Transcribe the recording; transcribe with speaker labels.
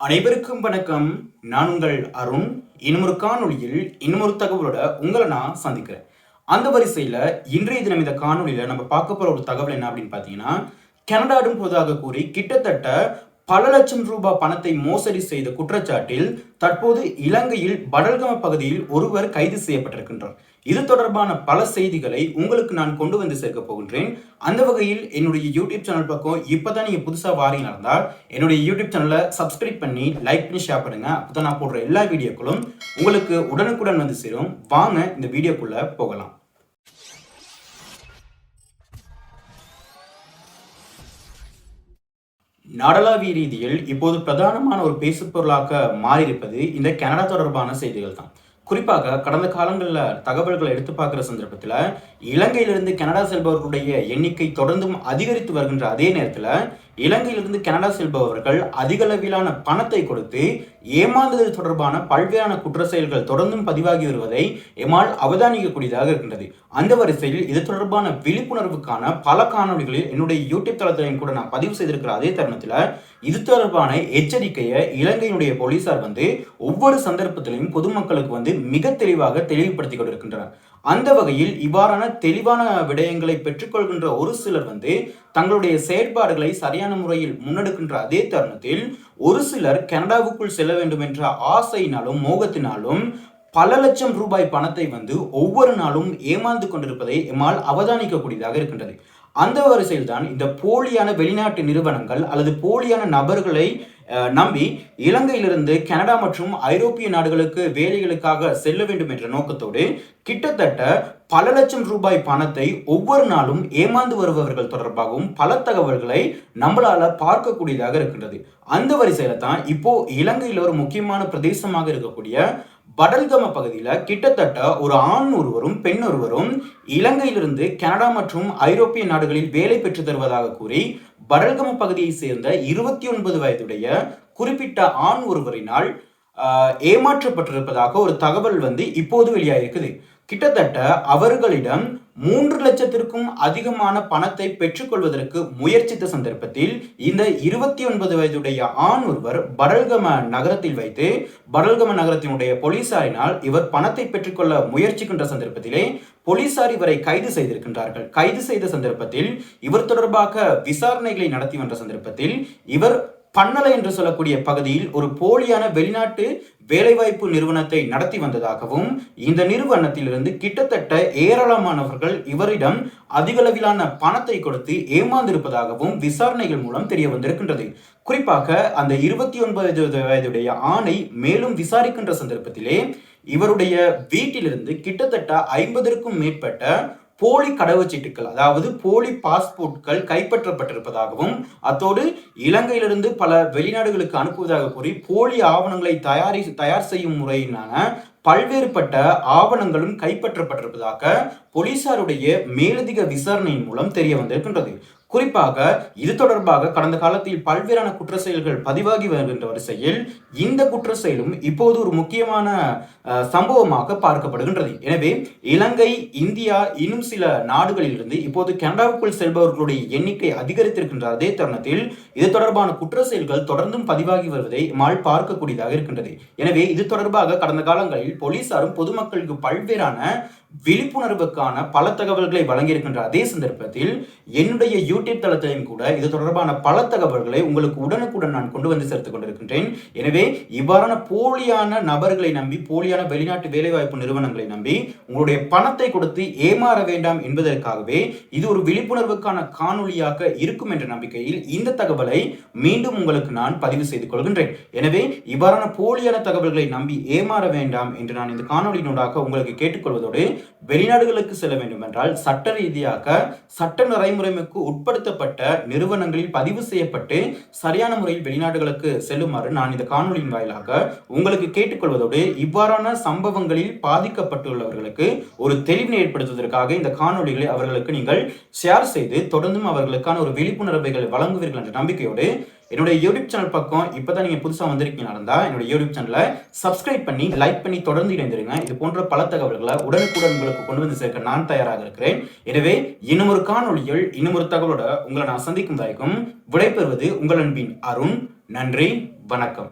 Speaker 1: அனைவருக்கும் வணக்கம். நான் உங்கள் அருண். இன்னொரு காணொளியில் இன்னொரு தகவலோட உங்களை நான் சந்திக்கிறேன். அந்த வரிசையில் இன்றைய தினம் இந்த காணொலியில நம்ம பார்க்க போகிற ஒரு தகவல் என்ன அப்படின்னு பார்த்தீங்கன்னா கனடாடும் போதாக கூறி கிட்டத்தட்ட பல லட்சம் ரூபாய் பணத்தை மோசடி செய்த குற்றச்சாட்டில் தற்போது இலங்கையில் படல்கம பகுதியில் ஒருவர் கைது செய்யப்பட்டிருக்கின்றார். இது தொடர்பான பல செய்திகளை உங்களுக்கு நான் கொண்டு வந்து சேர்க்க போகின்றேன். அந்த வகையில் என்னுடைய யூடியூப் சேனல் பக்கம் இப்போதான் நீங்கள் புதுசாக வாரி நடந்தால் என்னுடைய யூடியூப் சேனலை சப்ஸ்கிரைப் பண்ணி லைக் பண்ணி ஷேர் பண்ணுங்க. அப்போ நான் போடுற எல்லா வீடியோக்களும் உங்களுக்கு உடனுக்குடன் வந்து சேரும். வாங்க இந்த வீடியோக்குள்ளே போகலாம். நாடளாவிய ரீதியில் இப்போது பிரதானமான ஒரு பேசுபொருளாக மாறியிருப்பது இந்த கனடா தொடர்பான செய்திகள் தான் குறிப்பாக கடந்த காலங்களில் தகவல்களை எடுத்து பார்க்குற சந்தர்ப்பத்தில் இலங்கையிலிருந்து கனடா செல்பவர்களுடைய எண்ணிக்கை தொடர்ந்தும் அதிகரித்து வருகின்ற அதே நேரத்தில் இலங்கையிலிருந்து கனடா செல்பவர்கள் அதிக அளவிலான பணத்தை கொடுத்து ஏமாந்தது தொடர்பான பல்வேறான குற்ற செயல்கள் தொடர்ந்தும் பதிவாகி வருவதை எம்மால் அவதானிக்கக்கூடியதாக இருக்கின்றது. அந்த வரிசையில் இது தொடர்பான விழிப்புணர்வுக்கான பல காணொலிகளில் என்னுடைய யூடியூப் தளத்திலையும் கூட நான் பதிவு செய்திருக்கிற அதே தருணத்தில் இது தொடர்பான எச்சரிக்கையை இலங்கையினுடைய போலீசார் வந்து ஒவ்வொரு சந்தர்ப்பத்திலையும் பொதுமக்களுக்கு வந்து மிக தெளிவாக தெளிவுபடுத்தி கொண்டிருக்கின்றனர். அந்த வகையில் இவ்வாறான தெளிவான விடயங்களை பெற்றுக்கொள்கின்ற ஒரு சிலர் வந்து தங்களுடைய செயற்பாடுகளை சரியான முறையில் முன்னெடுக்கின்ற அதே தருணத்தில் ஒரு சிலர் கனடாவுக்குள் செல்ல வேண்டும் என்ற ஆசையினாலும் மோகத்தினாலும் பல லட்சம் ரூபாய் பணத்தை வந்து ஒவ்வொரு நாளும் ஏமாந்து கொண்டிருப்பதை எம்மால் அவதானிக்கக்கூடியதாக இருக்கின்றது. அந்த வரிசையில் தான் இந்த போலியான வெளிநாட்டு நிறுவனங்கள் அல்லது போலியான நபர்களை நம்பி இலங்கையிலிருந்து கனடா மற்றும் ஐரோப்பிய நாடுகளுக்கு வேலைகளுக்காக செல்ல வேண்டும் என்ற நோக்கத்தோடு கிட்டத்தட்ட பல லட்சம் ரூபாய் பணத்தை ஒவ்வொரு நாளும் ஏமாந்து வருபவர்கள் தொடர்பாகவும் பல தகவல்களை நம்மளால பார்க்கக்கூடியதாக இருக்கின்றது. அந்த வரிசையில தான் இப்போ இலங்கையில் ஒரு முக்கியமான பிரதேசமாக இருக்கக்கூடிய படல்கம பகுதியில் கிட்டத்தட்ட ஒரு ஆண் ஒருவரும் பெண் ஒருவரும் இலங்கையிலிருந்து கனடா மற்றும் ஐரோப்பிய நாடுகளில் வேலை பெற்று தருவதாக கூறி படல்கம பகுதியை சேர்ந்த இருபத்தி ஒன்பது வயதுடைய குறிப்பிட்ட ஆண் ஒருவரினால் ஏமாற்றப்பட்டிருப்பதாக ஒரு தகவல் வந்து இப்போது வெளியாகிருக்குது கிட்டத்தட்ட அவர்களிடம் மூன்று லட்சத்திற்கும் அதிகமான பணத்தை பெற்றுக்கொள்வதற்கு முயற்சித்த சந்தர்ப்பத்தில் இந்த இருபத்தி ஒன்பது வயதுடைய ஆண் ஒருவர் படல்கம நகரத்தில் வைத்து படல்கம நகரத்தினுடைய போலீசாரினால் இவர் பணத்தை பெற்றுக்கொள்ள முயற்சிக்கின்ற சந்தர்ப்பத்திலே போலீசார் இவரை கைது செய்திருக்கின்றார்கள். கைது செய்த சந்தர்ப்பத்தில் இவர் தொடர்பாக விசாரணைகளை நடத்தி வந்த சந்தர்ப்பத்தில் இவர் பன்னலை என்று சொல்லக்கூடிய பகுதியில் ஒரு போலியான வெளிநாட்டு வேலைவாய்ப்பு நிறுவனத்தை நடத்தி வந்ததாகவும் இந்த நிறுவனத்திலிருந்து கிட்டத்தட்ட ஏராளமானவர்கள் இவரிடம் அதிகளவிலான பணத்தை கொடுத்து ஏமாந்திருப்பதாகவும் விசாரணைகள் மூலம் தெரிய வந்திருக்கின்றது குறிப்பாக அந்த இருபத்தி ஒன்பது வயதுடைய ஆணை மேலும் விசாரிக்கின்ற சந்தர்ப்பத்திலே இவருடைய வீட்டிலிருந்து கிட்டத்தட்ட ஐம்பதற்கும் மேற்பட்ட போலி கடவுச்சீட்டுகள் அதாவது போலி பாஸ்போர்ட்கள் கைப்பற்றப்பட்டிருப்பதாகவும் அத்தோடு இலங்கையிலிருந்து பல வெளிநாடுகளுக்கு அனுப்புவதாக கூறி போலி ஆவணங்களை தயாரி தயார் செய்யும் முறையினான பல்வேறுபட்ட ஆவணங்களும் கைப்பற்றப்பட்டிருப்பதாக போலீசாருடைய மேலதிக விசாரணையின் மூலம் தெரிய வந்திருக்கின்றது. குறிப்பாக இது தொடர்பாக கடந்த காலத்தில் பல்வேறான குற்ற செயல்கள் பதிவாகி வருகின்ற வரிசையில் இந்த குற்ற செயலும் இப்போது ஒரு முக்கியமான சம்பவமாக பார்க்கப்படுகின்றது. எனவே இலங்கை இந்தியா இன்னும் சில நாடுகளிலிருந்து இப்போது கனடாவுக்குள் செல்பவர்களுடைய எண்ணிக்கை அதிகரித்திருக்கின்ற அதே தருணத்தில் இது தொடர்பான குற்ற செயல்கள் தொடர்ந்தும் பதிவாகி வருவதை மால் பார்க்கக்கூடியதாக இருக்கின்றது. எனவே இது தொடர்பாக கடந்த காலங்களில் போலீசாரும் பொதுமக்களுக்கு பல்வேறான விழிப்புணர்வுக்கான பல தகவல்களை வழங்கியிருக்கின்ற அதே சந்தர்ப்பத்தில் என்னுடைய யூடியூப் தளத்திலையும் கூட இது தொடர்பான பல தகவல்களை உங்களுக்கு உடனுக்குடன் நான் கொண்டு வந்து சேர்த்துக் கொண்டிருக்கின்றேன். எனவே இவ்வாறான போலியான நபர்களை நம்பி போலியான வெளிநாட்டு வேலைவாய்ப்பு நிறுவனங்களை நம்பி உங்களுடைய பணத்தை கொடுத்து ஏமாற வேண்டாம் என்பதற்காகவே இது ஒரு விழிப்புணர்வுக்கான காணொலியாக இருக்கும் என்ற நம்பிக்கையில் இந்த தகவலை மீண்டும் உங்களுக்கு நான் பதிவு செய்து கொள்கின்றேன். எனவே இவ்வாறான போலியான தகவல்களை நம்பி ஏமாற வேண்டாம் என்று நான் இந்த காணொலியினூடாக உங்களுக்கு கேட்டுக்கொள்வதோடு வெளிநாடுகளுக்கு செல்ல வேண்டும் என்றால் சட்ட ரீதியாக சட்ட நடைமுறைமைக்கு உட்படுத்தப்பட்ட நிறுவனங்களில் பதிவு செய்யப்பட்டு சரியான முறையில் வெளிநாடுகளுக்கு செல்லுமாறு நான் இந்த காணொலியின் வாயிலாக உங்களுக்கு கேட்டுக்கொள்வதோடு இவ்வாறான சம்பவங்களில் பாதிக்கப்பட்டுள்ளவர்களுக்கு ஒரு தெளிவினை ஏற்படுத்துவதற்காக இந்த காணொலிகளை அவர்களுக்கு நீங்கள் ஷேர் செய்து தொடர்ந்தும் அவர்களுக்கான ஒரு விழிப்புணர்வைகள் வழங்குவீர்கள் என்ற நம்பிக்கையோடு என்னுடைய யூடியூப் சேனல் பக்கம் இப்போ தான் நீங்கள் புதுசாக வந்திருக்கீங்க நடந்தால் என்னுடைய யூடியூப் சேனலை சப்ஸ்கிரைப் பண்ணி லைக் பண்ணி தொடர்ந்து இணைந்திருங்க. இது போன்ற பல தகவல்களை உடனுக்குடன் உங்களுக்கு கொண்டு வந்து சேர்க்க நான் தயாராக இருக்கிறேன். எனவே இன்னும் ஒரு காணொலியில் இன்னும் ஒரு தகவலோட உங்களை நான் சந்திக்கும் வரைக்கும் விடைபெறுவது உங்கள் அன்பின் அருண். நன்றி வணக்கம்.